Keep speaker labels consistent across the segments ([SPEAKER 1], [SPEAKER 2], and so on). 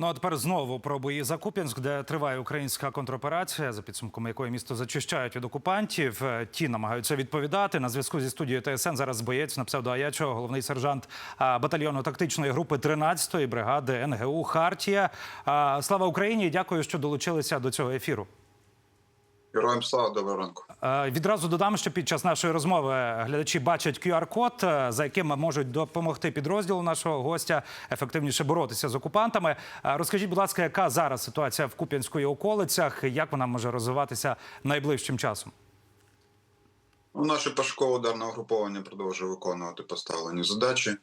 [SPEAKER 1] Ну а тепер знову про бої за Куп'янськ, де триває українська контроперація, за підсумком якої місто зачищають від окупантів. Е, Ті намагаються відповідати. На зв'язку зі студією ТСН зараз боєць на псевдо Аячо, головний сержант батальйону тактичної групи 13-ї бригади НГУ Хартія. Слава Україні! Дякую, що долучилися до цього ефіру.
[SPEAKER 2] Героям слава, доброго ранку.
[SPEAKER 1] Е, Відразу додам, що під час нашої розмови глядачі бачать QR-код, е, за яким можуть допомогти підрозділу нашого гостя ефективніше боротися з окупантами. Е, Розкажіть, будь ласка, яка зараз ситуація в Куп'янську і околицях? Як вона може розвиватися найближчим часом?
[SPEAKER 2] Ну, Наше пошуково-ударне угруповання продовжує виконувати поставлені задачі.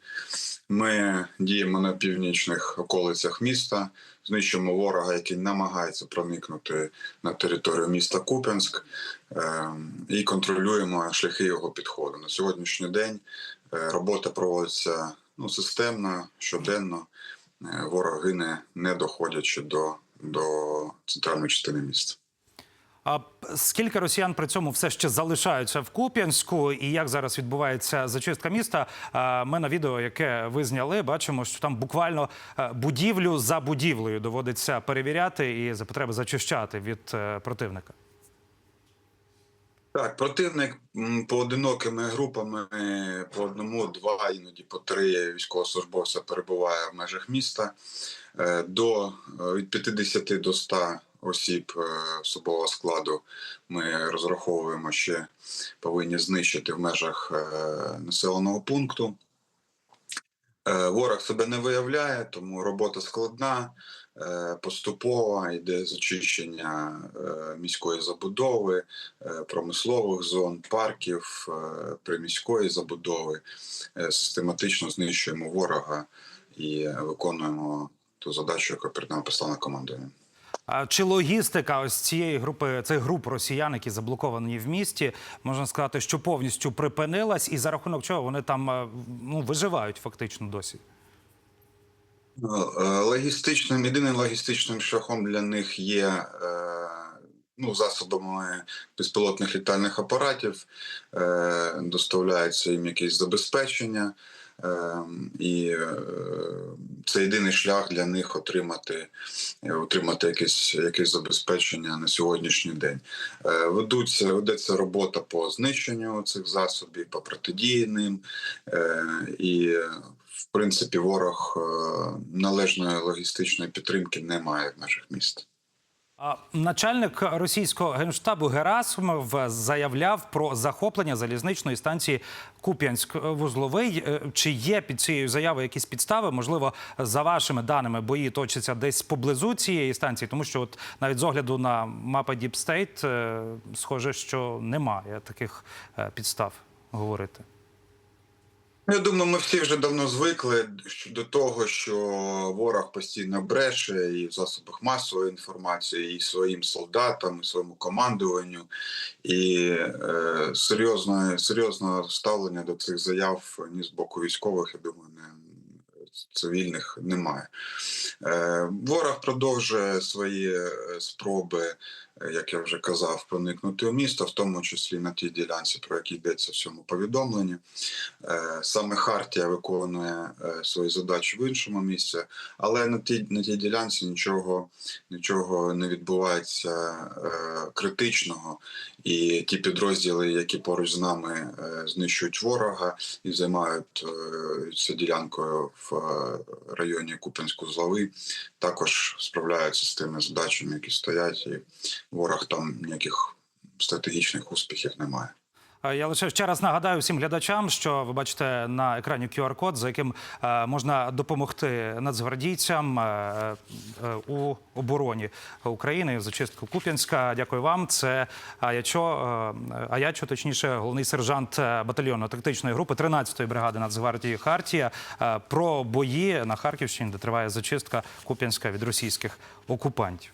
[SPEAKER 2] Ми діємо на північних околицях міста, знищуємо ворога, який намагається проникнути на територію міста Куп'янськ, е, і контролюємо шляхи його підходу. На сьогоднішній день е, робота проводиться ну, системно, щоденно. Е, Ворог гине, не доходячи до, до центральної частини міста.
[SPEAKER 1] А скільки росіян при цьому все ще залишаються в Куп'янську, і як зараз відбувається зачистка міста? Ми на відео, яке ви зняли, бачимо, що там буквально е, будівлю за будівлею доводиться перевіряти і за потреби зачищати від е, противника.
[SPEAKER 2] Так, противник поодинокими групами по одному, два, іноді по три військовослужбовця перебуває в межах міста. Е, До від 50 до 100 осіб е, особового складу ми розраховуємо, ще повинні знищити в межах е, населеного пункту. Е, Ворог себе не виявляє, тому робота складна. Поступово йде зачищення міської забудови, промислових зон, парків, приміської забудови. Систематично знищуємо ворога і виконуємо ту задачу, яку перед нами послала командування.
[SPEAKER 1] Чи логістика ось цієї групи цих груп росіян, які заблоковані в місті, можна сказати, що повністю припинилась, і за рахунок чого вони там е, ну виживають фактично досі?
[SPEAKER 2] Е, Логістичним, єдиним логістичним шляхом для них є е, ну, засобами безпілотних літальних апаратів, доставляється їм якесь забезпечення, і е, це єдиний шлях для них отримати, е, отримати якесь, якесь забезпечення на сьогоднішній день. Е, Ведуться, ведеться робота по знищенню цих засобів, по протидії ним. І в принципі, ворог належної логістичної підтримки не має в межах міста.
[SPEAKER 1] Начальник російського генштабу Герасимов заявляв про захоплення залізничної станції Куп'янськ-Вузловий. Е, Чи є під цією заявою якісь підстави? Можливо, за вашими даними, бої точаться десь поблизу цієї станції, тому що, от навіть з огляду на мапи е, схоже, що немає таких е, підстав говорити.
[SPEAKER 2] Ну, Я думаю, ми всі вже давно звикли до того, що ворог постійно бреше і в засобах масової інформації, і своїм солдатам, і своєму командуванню. І е, серйозне, серйозного ставлення до цих заяв ні з боку військових, я думаю, не цивільних немає. Е, ворог продовжує свої е, спроби, е, як я вже казав, проникнути у місто, в тому числі на тій ділянці, про які йдеться в цьому повідомленні. Саме Хартія виконує свої задачі в іншому місці, але на тій, на тій ділянці нічого, нічого не відбувається критичного. І ті підрозділи, які поруч з нами знищують ворога і займають цю ділянкою в е, районі Купенську-Злави, також справляються з тими задачами, які стоять, і ворог там ніяких стратегічних успіхів немає.
[SPEAKER 1] Е, Я лише ще раз нагадаю всім глядачам, що ви бачите на екрані QR-код, за яким е, можна допомогти нацгвардійцям е, у обороні України в зачистку Куп'янська. Дякую вам. Це Аячо, Аячо, точніше, головний сержант батальйону тактичної групи 13-ї бригади Нацгвардії Хартія про бої на Харківщині, де триває зачистка Куп'янська від російських окупантів.